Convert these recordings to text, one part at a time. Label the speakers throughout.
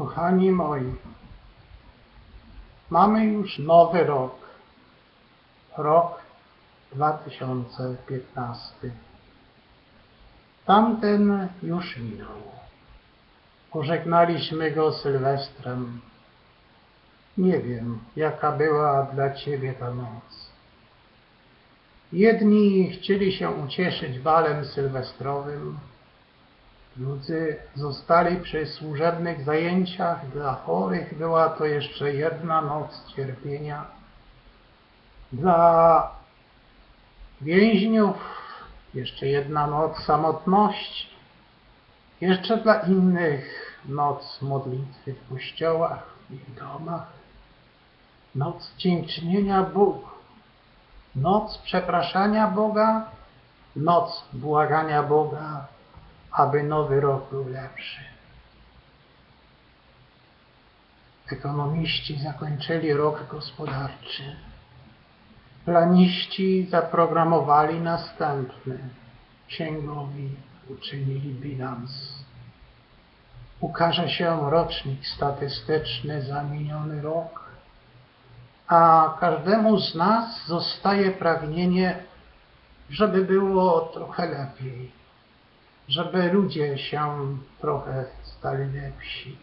Speaker 1: Kochani moi, mamy już nowy rok, rok 2015. Tamten już minął. Pożegnaliśmy go Sylwestrem. Nie wiem, jaka była dla Ciebie ta noc. Jedni chcieli się ucieszyć balem sylwestrowym, drudzy zostali przy służebnych zajęciach. Dla chorych była to jeszcze jedna noc cierpienia. Dla więźniów jeszcze jedna noc samotności. Jeszcze dla innych noc modlitwy w kościołach i domach. Noc dziękczynienia Bogu. Noc przepraszania Boga. Noc błagania Boga, aby nowy rok był lepszy. Ekonomiści zakończyli rok gospodarczy. Planiści zaprogramowali następny. Księgowi uczynili bilans. Ukaże się rocznik statystyczny za miniony rok, a każdemu z nas zostaje pragnienie, żeby było trochę lepiej, żeby ludzie się trochę stali lepsi,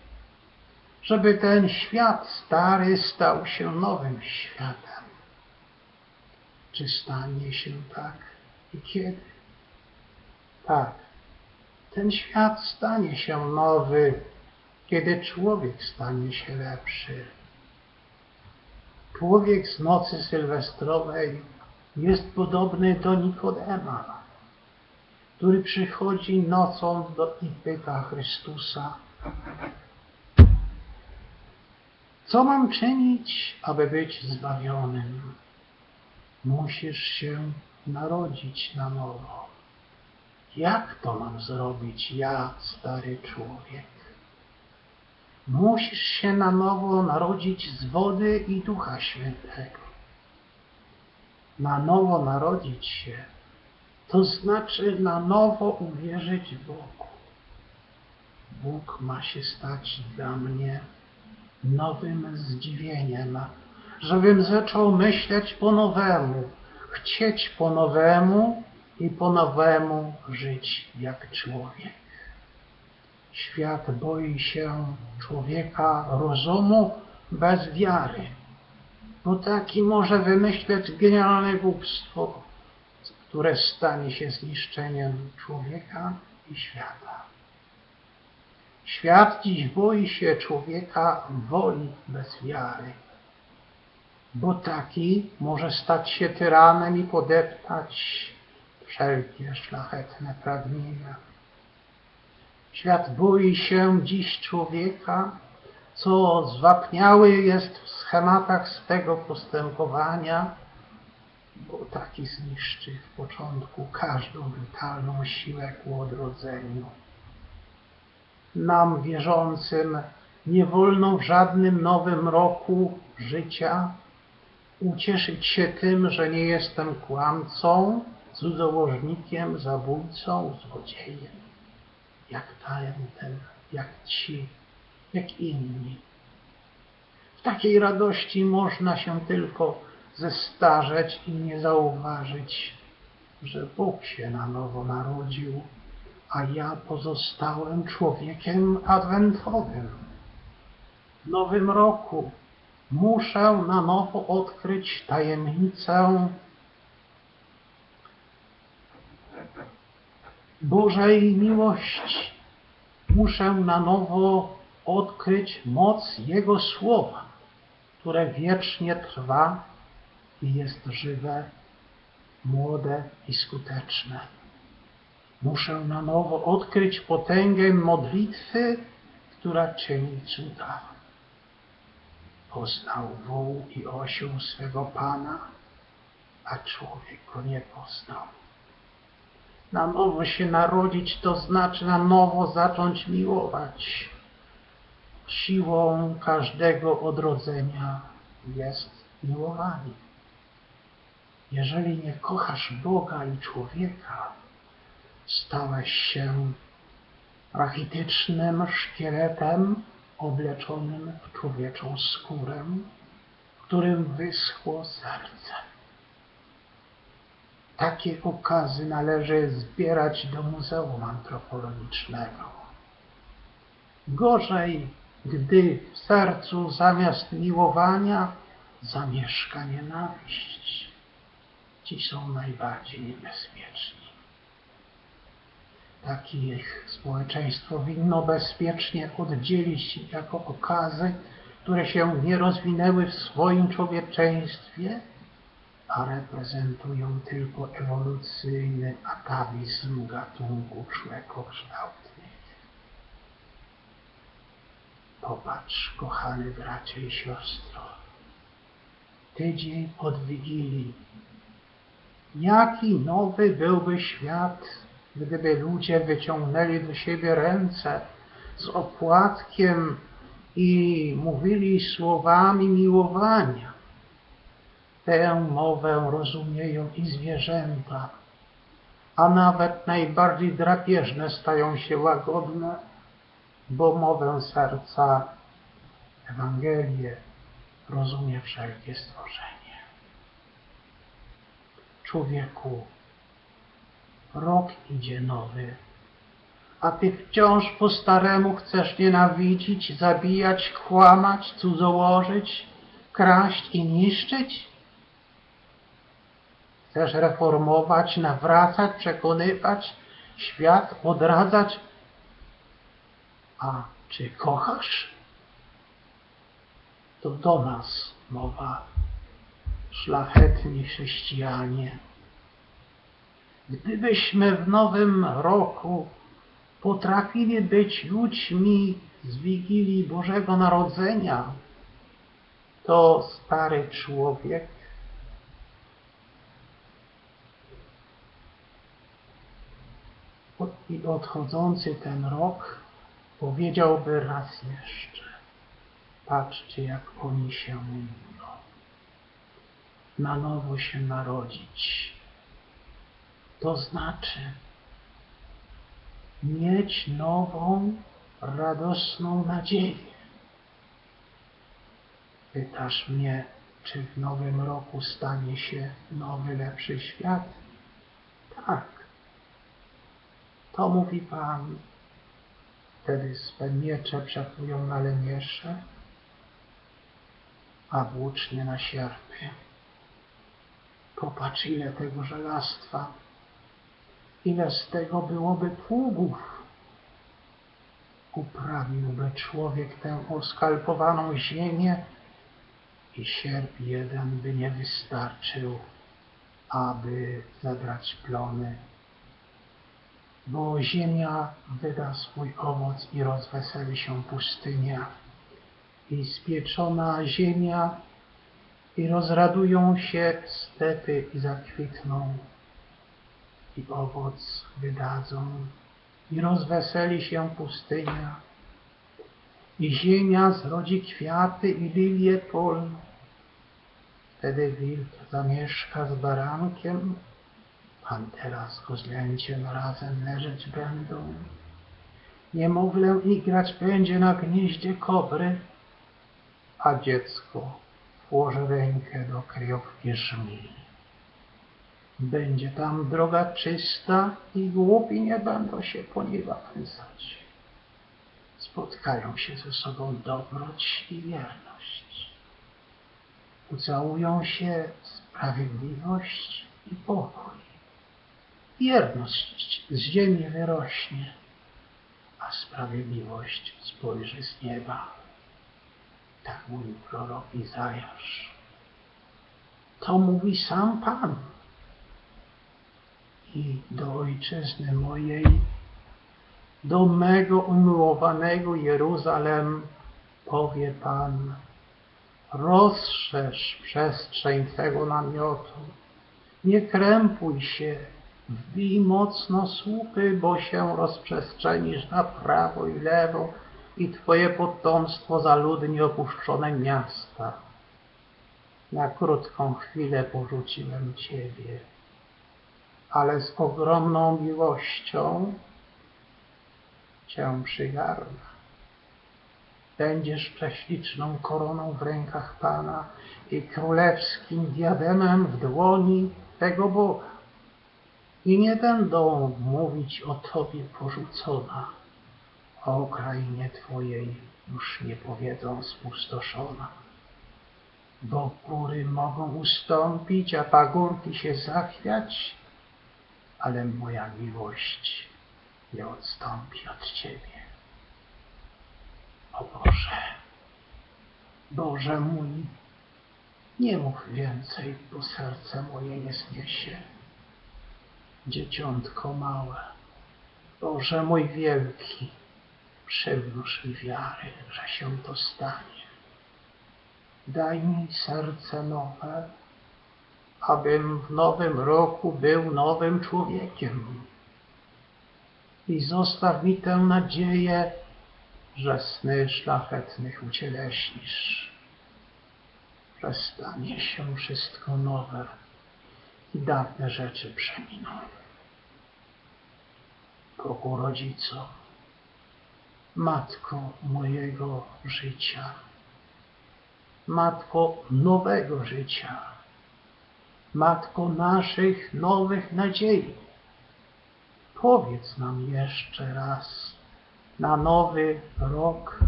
Speaker 1: żeby ten świat stary stał się nowym światem. Czy stanie się tak i kiedy? Tak, ten świat stanie się nowy, kiedy człowiek stanie się lepszy. Człowiek z nocy sylwestrowej jest podobny do Nikodema, który przychodzi nocą do i pyta Chrystusa, co mam czynić, aby być zbawionym? Musisz się narodzić na nowo. Jak to mam zrobić ja, stary człowiek? Musisz się na nowo narodzić z wody i Ducha Świętego. Na nowo narodzić się, to znaczy na nowo uwierzyć Bogu. Bóg ma się stać dla mnie nowym zdziwieniem, żebym zaczął myśleć po nowemu, chcieć po nowemu i po nowemu żyć jak człowiek. Świat boi się człowieka rozumu bez wiary, bo taki może wymyśleć genialne głupstwo, które stanie się zniszczeniem człowieka i świata. Świat dziś boi się człowieka woli bez wiary, bo taki może stać się tyranem i podeptać wszelkie szlachetne pragnienia. Świat boi się dziś człowieka, co zwapniały jest w schematach swego postępowania, bo taki zniszczy w początku każdą witalną siłę ku odrodzeniu. Nam wierzącym nie wolno w żadnym nowym roku życia ucieszyć się tym, że nie jestem kłamcą, cudzołożnikiem, zabójcą, złodziejem, jak ten, jak ci, jak inni. W takiej radości można się tylko zestarzeć i nie zauważyć, że Bóg się na nowo narodził, a ja pozostałem człowiekiem adwentowym. W nowym roku muszę na nowo odkryć tajemnicę Bożej miłości. Muszę na nowo odkryć moc Jego Słowa, które wiecznie trwa i jest żywe, młode i skuteczne. Muszę na nowo odkryć potęgę modlitwy, która czyni cuda. Poznał wół i osioł swego Pana, a człowiek go nie poznał. Na nowo się narodzić, to znaczy na nowo zacząć miłować. Siłą każdego odrodzenia jest miłowanie. Jeżeli nie kochasz Boga i człowieka, stałeś się rachitycznym szkieletem obleczonym w człowieczą skórę, w którym wyschło serce. Takie okazy należy zbierać do Muzeum Antropologicznego. Gorzej, gdy w sercu zamiast miłowania zamieszka nienawiść. Ci są najbardziej niebezpieczni. Takich społeczeństwo winno bezpiecznie oddzielić jako okazy, które się nie rozwinęły w swoim człowieczeństwie, a reprezentują tylko ewolucyjny atawizm gatunku człowiekokształtnych. Popatrz, kochany bracie i siostro, tydzień od Wigilii. Jaki nowy byłby świat, gdyby ludzie wyciągnęli do siebie ręce z opłatkiem i mówili słowami miłowania. Tę mowę rozumieją i zwierzęta, a nawet najbardziej drapieżne stają się łagodne, bo mowę serca, Ewangelię rozumie wszelkie stworzenie. Człowieku, rok idzie nowy, a ty wciąż po staremu chcesz nienawidzić, zabijać, kłamać, cudzołożyć, kraść i niszczyć? Chcesz reformować, nawracać, przekonywać, świat odradzać? A czy kochasz? To do nas mowa, szlachetni chrześcijanie. Gdybyśmy w nowym roku potrafili być ludźmi z Wigilii Bożego Narodzenia, to stary człowiek i odchodzący ten rok powiedziałby raz jeszcze, patrzcie jak oni się mówią, na nowo się narodzić, to znaczy mieć nową, radosną nadzieję. Pytasz mnie, czy w nowym roku stanie się nowy, lepszy świat? Tak. To mówi Pan. Wtedy swe miecze przepłyją na lemiesze, a włócznie na sierpy. Popatrz, ile tego żelastwa, ile z tego byłoby pługów. Uprawiłby człowiek tę oskalpowaną ziemię i sierp jeden by nie wystarczył, aby zebrać plony bo ziemia wyda swój owoc i rozweseli się pustynia. I spieczona ziemia i rozradują się stepy i zakwitną i owoc wydadzą i rozweseli się pustynia i ziemia zrodzi kwiaty i lilie polne. Wtedy wilk zamieszka z barankiem Pantera z kozlęciem razem leżeć będą. Niemowlę igrać będzie na gnieździe kobry, a dziecko włoży rękę do kryjówki żmi. Będzie tam droga czysta i głupi nie będą się po niej wahęsać. Spotkają się ze sobą dobroć i wierność. Ucałują się sprawiedliwość i pokój. Wierność z ziemi wyrośnie, a sprawiedliwość spojrzy z nieba. Tak mówił prorok Izajasz. To mówi sam Pan. I do ojczyzny mojej, do mego umiłowanego Jeruzalem powie Pan, rozszerz przestrzeń Twego namiotu, nie krępuj się, Wbij mocno słupy, bo się rozprzestrzenisz na prawo i lewo i Twoje potomstwo zaludni opuszczone miasta. Na krótką chwilę porzuciłem Ciebie, ale z ogromną miłością Cię przygarnę. będziesz prześliczną koroną w rękach Pana i królewskim diademem w dłoni tego Boga. I nie będą mówić o Tobie porzucona, o krainie Twojej już nie powiedzą spustoszona. Bo góry mogą ustąpić, a pagórki się zachwiać, ale moja miłość nie odstąpi od Ciebie. O Boże, Boże mój, nie mów więcej, bo serce moje nie zniesie. Dzieciątko małe, Boże mój wielki, przywróż mi wiary, że się to stanie. Daj mi serce nowe, abym w nowym roku był nowym człowiekiem. I zostaw mi tę nadzieję, że sny szlachetnych ucieleśnisz, że stanie się wszystko nowe i dawne rzeczy przeminą. Bogu rodzico, Matko mojego życia, Matko nowego życia, Matko naszych nowych nadziei, powiedz nam jeszcze raz na nowy rok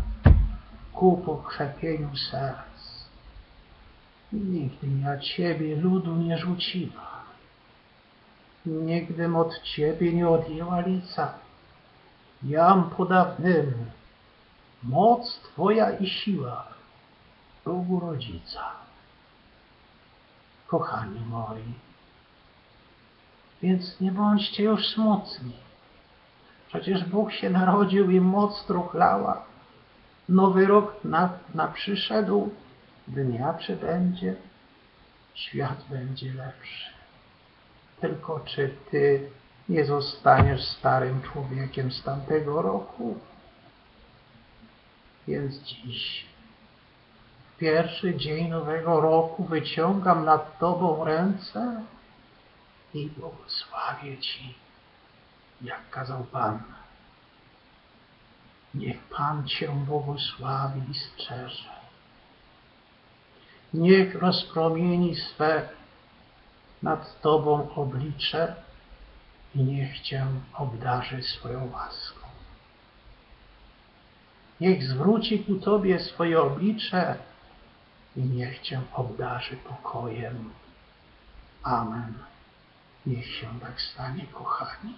Speaker 1: ku pokrzepieniu serc. Nigdy ja Ciebie ludu nie rzuciła, nigdym od Ciebie nie odjęła lica. Jam podawnemu, moc Twoja i siła, Bogu Rodzica. Kochani moi, więc nie bądźcie już smutni. Przecież Bóg się narodził i moc truchlała. Nowy rok na, na przyszedł, dnia przybędzie, świat będzie lepszy. Tylko czy Ty nie zostaniesz starym człowiekiem z tamtego roku? Więc dziś, pierwszy dzień nowego roku, wyciągam nad Tobą ręce i błogosławię Ci, jak kazał Pan. Niech Pan Cię błogosławi i strzeże. Niech rozpromieni swe nad Tobą oblicze i niech Cię obdarzy swoją łaską. Niech zwróci ku Tobie swoje oblicze i niech Cię obdarzy pokojem. Amen. Niech się tak stanie, kochani.